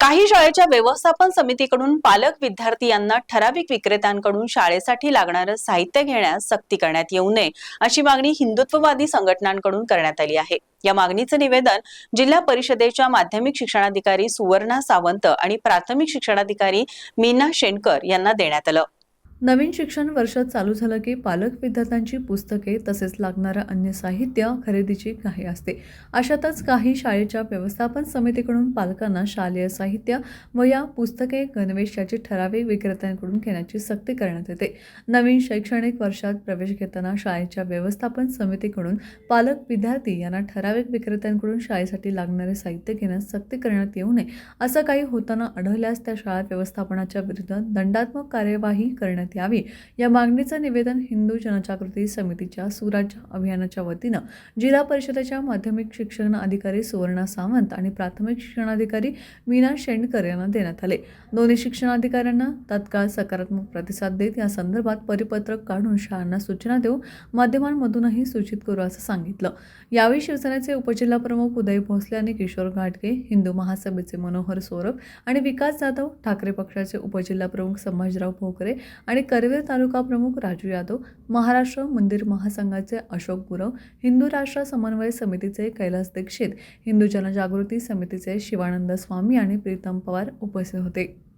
काही शाळेच्या व्यवस्थापन समितीकडून पालक विद्यार्थी यांना ठराविक विक्रेत्यांकडून शाळेसाठी लागणारं साहित्य घेण्यास सक्ती करण्यात येऊ नये अशी मागणी हिंदुत्ववादी संघटनांकडून करण्यात आली आहे. या मागणीचं निवेदन जिल्हा परिषदेच्या माध्यमिक शिक्षणाधिकारी सुवर्णा सावंत आणि प्राथमिक शिक्षणाधिकारी मीना शेणकर यांना देण्यात आलं. नवीन शिक्षण वर्ष चालू झालं की पालक विद्यार्थ्यांची पुस्तके तसेच लागणारं अन्य साहित्य खरेदीची काही असते. अशातच काही शाळेच्या व्यवस्थापन समितीकडून पालकांना शालेय साहित्य व या पुस्तके गणवेश याची ठराविक विक्रेत्यांकडून घेण्याची सक्ती करण्यात येते. नवीन शैक्षणिक वर्षात प्रवेश घेताना शाळेच्या व्यवस्थापन समितीकडून पालक विद्यार्थी यांना ठराविक विक्रेत्यांकडून शाळेसाठी लागणारे साहित्य घेण्यास सक्ती करण्यात येऊ नये असं काही होताना आढळल्यास त्या शाळा व्यवस्थापनाच्या विरुद्ध दंडात्मक कार्यवाही करण्यात करण्यात यावी. या मागणीचं निवेदन हिंदू जनजागृती समितीच्या सुराज्य अभियानाच्या वतीनं जिल्हा परिषदेच्या माध्यमिक शिक्षण अधिकारी सुवर्णा सावंत आणि प्राथमिक शिक्षणाधिकारी मीना शेंडकर यांना देण्यात आले. दोन्ही शिक्षणाधिकाऱ्यांना तत्काळ सकारात्मक प्रतिसाद देत या संदर्भात परिपत्रक काढून शाळांना सूचना देऊ माध्यमांमधूनही सूचित करू असं सांगितलं. यावेळी शिवसेनेचे उपजिल्हाप्रमुख उदय भोसले आणि किशोर घाटगे हिंदू महासभेचे मनोहर सोरब आणि विकास जाधव ठाकरे पक्षाचे उपजिल्हाप्रमुख संभाजीराव भोकरे आणि करवीर तालुका प्रमुख राजू यादव महाराष्ट्र मंदिर महासंघाचे अशोक गुरव हिंदू राष्ट्र समन्वय समितीचे कैलास दीक्षित हिंदू जनजागृती समितीचे शिवानंद स्वामी आणि प्रीतम पवार उपस्थित होते.